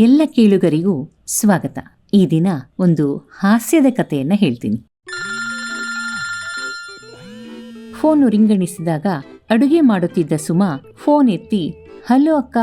ಎಲ್ಲ ಕೇಳುಗರಿಗೂ ಸ್ವಾಗತ. ಈ ದಿನ ಒಂದು ಹಾಸ್ಯದ ಕಥೆಯನ್ನು ಹೇಳ್ತೀನಿ. ಫೋನು ರಿಂಗಣಿಸಿದಾಗ ಅಡುಗೆ ಮಾಡುತ್ತಿದ್ದ ಸುಮಾ ಫೋನ್ ಎತ್ತಿ, ಹಲೋ ಅಕ್ಕ,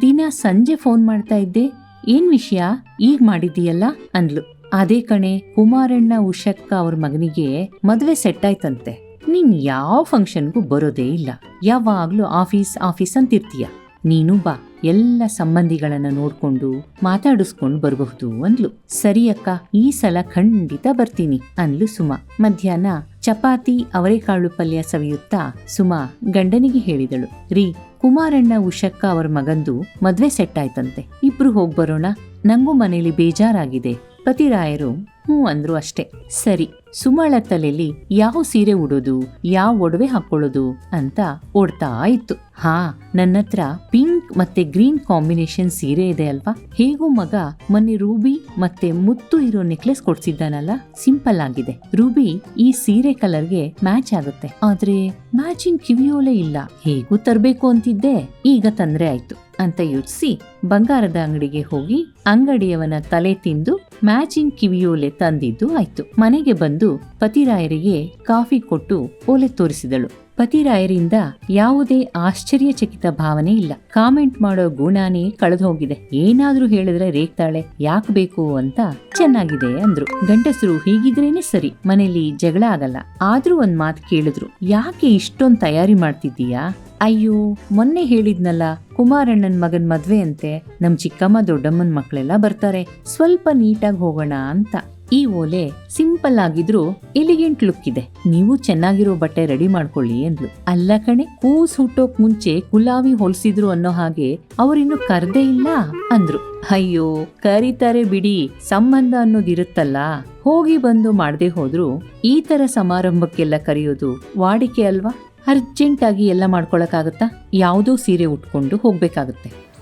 ದಿನ ಸಂಜೆ ಫೋನ್ ಮಾಡ್ತಾ ಇದ್ದೆ. ಏನ್ ವಿಷಯ? ಈಗ ಮಾಡಿದ್ದೀಯಲ್ಲ? ಅಂದ್ಲು. ಅದೇ ಕಣೆ, ಕುಮಾರಣ್ಣ, ಉಷಕ್ಕ ಅವ್ರ ಮಗನಿಗೆ ಮದುವೆ ಸೆಟ್ ಆಯ್ತಂತೆ. ನೀನ್ ಯಾವ ಫಂಕ್ಷನ್ಗೂ ಬರೋದೇ ಇಲ್ಲ. ಯಾವಾಗ್ಲೂ ಆಫೀಸ್ ಆಫೀಸ್ ಅಂತಿರ್ತೀಯ. ನೀನು ಬಾ, ಎಲ್ಲ ಸಂಬಂಧಿಗಳನ್ನ ನೋಡ್ಕೊಂಡು ಮಾತಾಡಿಸ್ಕೊಂಡು ಬರಬಹುದು ಅಂದ್ಲು. ಸರಿ ಅಕ್ಕ ಈ ಸಲ ಖಂಡಿತ ಬರ್ತೀನಿ, ಅಂದ್ಲು ಸುಮಾ. ಮಧ್ಯಾಹ್ನ ಚಪಾತಿ ಅವರೆಕಾಳು ಪಲ್ಯ ಸವಿಯುತ್ತಾ ಸುಮಾ ಗಂಡನಿಗೆ ಹೇಳಿದಳು. ರೀ, ಕುಮಾರಣ್ಣ ಉಷಕ್ಕ ಅವರ ಮಗಂದು ಮದ್ವೆ ಸೆಟ್ ಆಯ್ತಂತೆ ಇಬ್ರು ಹೋಗ್ಬರೋಣ, ನಂಗೂ ಮನೇಲಿ ಬೇಜಾರಾಗಿದೆ. ಪತಿರಾಯರು, ಹ್ಞೂ ಅಂದ್ರು ಅಷ್ಟೇ. ಸರಿ ಸುಮಳ ತಲೆಯಲ್ಲಿ ಯಾವ ಸೀರೆ ಉಡೋದು, ಯಾವ ಒಡವೆ ಹಾಕೊಳ್ಳೋದು ಅಂತ ಓಡ್ತಾ ಇತ್ತು. ಹಾ ನನ್ನ ಹತ್ರ ಪಿಂಕ್ ಮತ್ತೆ ಗ್ರೀನ್ ಕಾಂಬಿನೇಷನ್ ಸೀರೆ ಇದೆ ಅಲ್ವಾ? ಹೇಗೂ ಮಗ ಮೊನ್ನೆ ರೂಬಿ ಮತ್ತೆ ಮುತ್ತು ಇರೋ ನೆಕ್ಲೆಸ್ ಕೊಡ್ಸಿದ್ದಾನಲ್ಲ? ಸಿಂಪಲ್ ಆಗಿದೆ. ರೂಬಿ ಈ ಸೀರೆ ಕಲರ್ಗೆ ಮ್ಯಾಚ್ ಆಗುತ್ತೆ. ಆದ್ರೆ ಮ್ಯಾಚಿಂಗ್ ಕಿವಿಯೋಲೆ ಇಲ್ಲ. ಹೇಗೂ ತರ್ಬೇಕು ಅಂತಿದ್ದೆ? ಈಗ ತಂದ್ರೆ ಆಯ್ತು. ಅಂತ ಯೋಚಿಸಿ ಬಂಗಾರದ ಅಂಗಡಿಗೆ ಹೋಗಿ ಅಂಗಡಿಯವನ ತಲೆ ತಿಂದು ಮ್ಯಾಚಿಂಗ್ ಕಿವಿಯೋಲೆ ತಂದಿದ್ದು ಆಯ್ತು. ಮನೆಗೆ ಬಂದು ಪತಿರಾಯರಿಗೆ ಕಾಫಿ ಕೊಟ್ಟು ಓಲೆ ತೋರಿಸಿದಳು. ಪತಿರಾಯರಿಂದ ಯಾವುದೇ ಆಶ್ಚರ್ಯಚಕಿತ ಭಾವನೆ ಇಲ್ಲ. ಕಾಮೆಂಟ್ ಮಾಡೋ ಗುಣಾನೇ ಕಳೆದು ಹೋಗಿದೆ ಏನಾದ್ರೂ ಹೇಳಿದ್ರೆ ರೇಗ್ತಾಳೆ. ಯಾಕೆ ಬೇಕು ಅಂತ ಚೆನ್ನಾಗಿದೆ ಅಂದ್ರು. ಗಂಡಸರು ಹೀಗಿದ್ರೇನೆ ಸರಿ. ಮನೇಲಿ ಜಗಳ ಆಗಲ್ಲ. ಆದ್ರೂ ಒಂದ್ ಮಾತು ಕೇಳಿದ್ರು. ಯಾಕೆ ಇಷ್ಟೊಂದ್ ತಯಾರಿ ಮಾಡ್ತಿದ್ದೀಯಾ? ಅಯ್ಯೋ, ಮೊನ್ನೆ ಹೇಳಿದ್ನಲ್ಲ, ಕುಮಾರಣ್ಣನ್ ಮಗನ್ ಮದ್ವೆ ಅಂತೆ, ನಮ್ ಚಿಕ್ಕಮ್ಮ ದೊಡ್ಡಮ್ಮನ್ ಮಕ್ಳೆಲ್ಲ ಬರ್ತಾರೆ, ಸ್ವಲ್ಪ ನೀಟಾಗಿ ಹೋಗೋಣ ಅಂತ. ಈ ಓಲೆ ಸಿಂಪಲ್ ಆಗಿದ್ರು ಎಲಿಗೆಂಟ್ ಲುಕ್ ಇದೆ. ನೀವು ಚೆನ್ನಾಗಿರೋ ಬಟ್ಟೆ ರೆಡಿ ಮಾಡ್ಕೊಳ್ಳಿ ಅಂದ್ಲು. ಅಲ್ಲ ಕಣೆ, ಕೂಸ್ ಹುಟ್ಟೋಕ್ ಮುಂಚೆ ಗುಲಾಬಿ ಹೊಲ್ಸಿದ್ರು ಅನ್ನೋ ಹಾಗೆ ಅವರಿನ್ನು ಕರ್ದೇ ಇಲ್ಲ ಅಂದ್ರು. ಅಯ್ಯೋ, ಕರೀತಾರೆ ಬಿಡಿ, ಸಂಬಂಧ ಅನ್ನೋದಿರುತ್ತಲ್ಲ ಹೋಗಿ ಬಂದು ಮಾಡದೆ ಹೋದ್ರು ಈ ತರ ಸಮಾರಂಭಕ್ಕೆಲ್ಲ ಕರೆಯೋದು ವಾಡಿಕೆ ಅಲ್ವಾ? ಅರ್ಜೆಂಟ್ ಆಗಿ ಎಲ್ಲ ಮಾಡ್ಕೊಳಕ್ಕಾಗತ್ತಾ? ಯಾವುದೋ ಸೀರೆ ಉಟ್ಕೊಂಡು ಹೋಗ್ಬೇಕಾಗತ್ತೆ.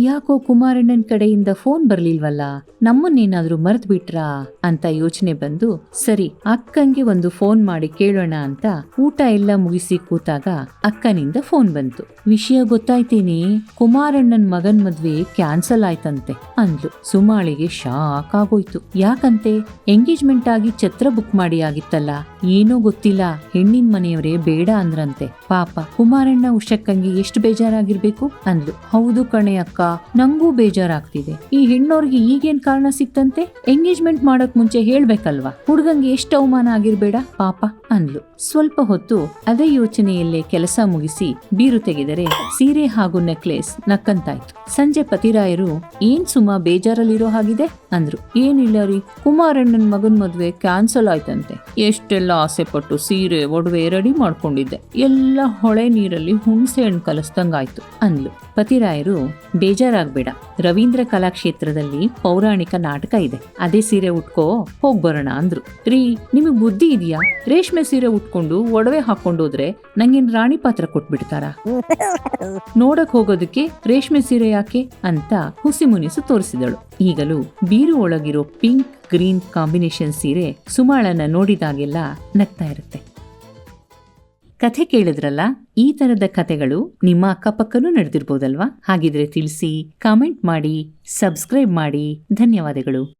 ಯಾಕೋ ಕುಮಾರಣ್ಣನ್ ಕಡೆಯಿಂದ ಫೋನ್ ಬರ್ಲಿಲ್ವಲ್ಲ? ನಮ್ಮನ್ನೇನಾದ್ರೂ ಮರ್ತ್ ಬಿಟ್ರಾ ಅಂತ ಯೋಚನೆ ಬಂದು, ಸರಿ, ಅಕ್ಕಂಗೆ ಒಂದು ಫೋನ್ ಮಾಡಿ ಕೇಳೋಣ ಅಂತ ಊಟ ಎಲ್ಲ ಮುಗಿಸಿ ಕೂತಾಗ ಅಕ್ಕನಿಂದ ಫೋನ್ ಬಂತು. ವಿಷಯ ಗೊತ್ತಾಯ್ತೀನಿ? ಕುಮಾರಣ್ಣನ್ ಮಗನ್ ಮದ್ವೆ ಕ್ಯಾನ್ಸಲ್ ಆಯ್ತಂತೆ, ಅಂದ್ಲು. ಸುಮಾಳಿಗೆ ಶಾಕ್ ಆಗೋಯ್ತು. ಯಾಕಂತೆ? ಎಂಗೇಜ್ಮೆಂಟ್ ಆಗಿ ಛತ್ರ ಬುಕ್ ಮಾಡಿ ಆಗಿತ್ತಲ್ಲ? ಏನೋ ಗೊತ್ತಿಲ್ಲ. ಹೆಣ್ಣಿನ ಮನೆಯವರೇ ಬೇಡ ಅಂದ್ರಂತೆ. ಪಾಪ, ಕುಮಾರಣ್ಣ ಉಷಕ್ಕಂಗೆ ಎಷ್ಟು ಬೇಜಾರಾಗಿರ್ಬೇಕು? ಅಂದ್ಲು. ಹೌದು ಕಣೆ ಅಕ್ಕ. ನಂಗೂ ಬೇಜಾರಾಗ್ತಿದೆ. ಈ ಹೆಣ್ಣೋರ್ಗೆ ಈಗೇನ್ ಕಾರಣ ಸಿಕ್ತಂತೆ? ಎಂಗೇಜ್ಮೆಂಟ್ ಮಾಡಕ್ ಮುಂಚೆ ಹೇಳ್ಬೇಕಲ್ವಾ? ಹುಡ್ಗಂಗೆ ಎಷ್ಟು ಅವಮಾನ ಆಗಿರ್ಬೇಡ? ಪಾಪ, ಅಂದ್ಲು. ಸ್ವಲ್ಪ ಹೊತ್ತು ಅದೇ ಯೋಚನೆಯಲ್ಲೇ ಕೆಲಸ ಮುಗಿಸಿ ಬೀರು ತೆಗೆದರೆ ಸೀರೆ ಹಾಗೂ ನೆಕ್ಲೆಸ್ ನಕ್ಕಂತಾಯ್ತು. ಸಂಜೆ ಪತಿರಾಯರು, ಏನ್ ಸುಮಾ, ಬೇಜಾರಲ್ಲಿರೋ ಹಾಗಿದೆ ಅಂದ್ರು. ಏನಿಲ್ಲ ರೀ, ಕುಮಾರಣ್ಣನ್ ಮಗನ್ ಮದ್ವೆ ಕ್ಯಾನ್ಸಲ್ ಆಯ್ತಂತೆ. ಎಷ್ಟೆಲ್ಲ ಆಸೆ ಪಟ್ಟು ಸೀರೆ ಒಡವೆ ರೆಡಿ ಮಾಡ್ಕೊಂಡಿದ್ದೆ. ಎಲ್ಲ ಹೊಳೆ ನೀರಲ್ಲಿ ಹುಣಸೆ ಹಣ್ಣು ಕಲಸ್ದಂಗಾಯ್ತು, ಅಂದ್ಲು. ಪತಿರಾಯರು ಬೇಜಾರಾಗ್ಬೇಡ. ರವೀಂದ್ರ ಕಲಾಕ್ಷೇತ್ರದಲ್ಲಿ ಪೌರಾಣಿಕ ನಾಟಕ ಇದೆ. ಅದೇ ಸೀರೆ ಉಟ್ಕೋ, ಹೋಗ್ ಬರೋಣ ಅಂದ್ರು. ರೀ, ನಿಮಗ್ ಬುದ್ಧಿ ಇದೆಯಾ? ರೇಷ್ಮೆ ಸೀರೆ ಉಟ್ಕೊಂಡು ಒಡವೆ ಹಾಕೊಂಡೋದ್ರೆ ನಂಗೇನ್ ರಾಣಿ ಪಾತ್ರ ಕೊಟ್ಬಿಡ್ತಾರ? ನೋಡಕ್ ಹೋಗೋದಕ್ಕೆ ರೇಷ್ಮೆ ಸೀರೆ ಯಾಕೆ ಅಂತ ಹುಸಿ ಮುನಿಸು ತೋರಿಸಿದಳು. ಈಗಲೂ ಬೀರು ಒಳಗಿರೋ ಪಿಂಕ್ ಗ್ರೀನ್ ಕಾಂಬಿನೇಷನ್ ಸೀರೆ ಸುಮಾಳನ್ನ ನೋಡಿದಾಗೆಲ್ಲ ನಗ್ತಾ ಇರುತ್ತೆ. ಕಥೆ ಕೇಳಿದ್ರಲ್ಲ, ಈ ತರದ ಕಥೆಗಳು ನಿಮ್ಮ ಅಕ್ಕಪಕ್ಕನೂ ನಡೆದಿರ್ಬೋದಲ್ವಾ? ಹಾಗಿದ್ರೆ ತಿಳಿಸಿ ಕಾಮೆಂಟ್ ಮಾಡಿ ಸಬ್ಸ್ಕ್ರೈಬ್ ಮಾಡಿ. ಧನ್ಯವಾದಗಳು.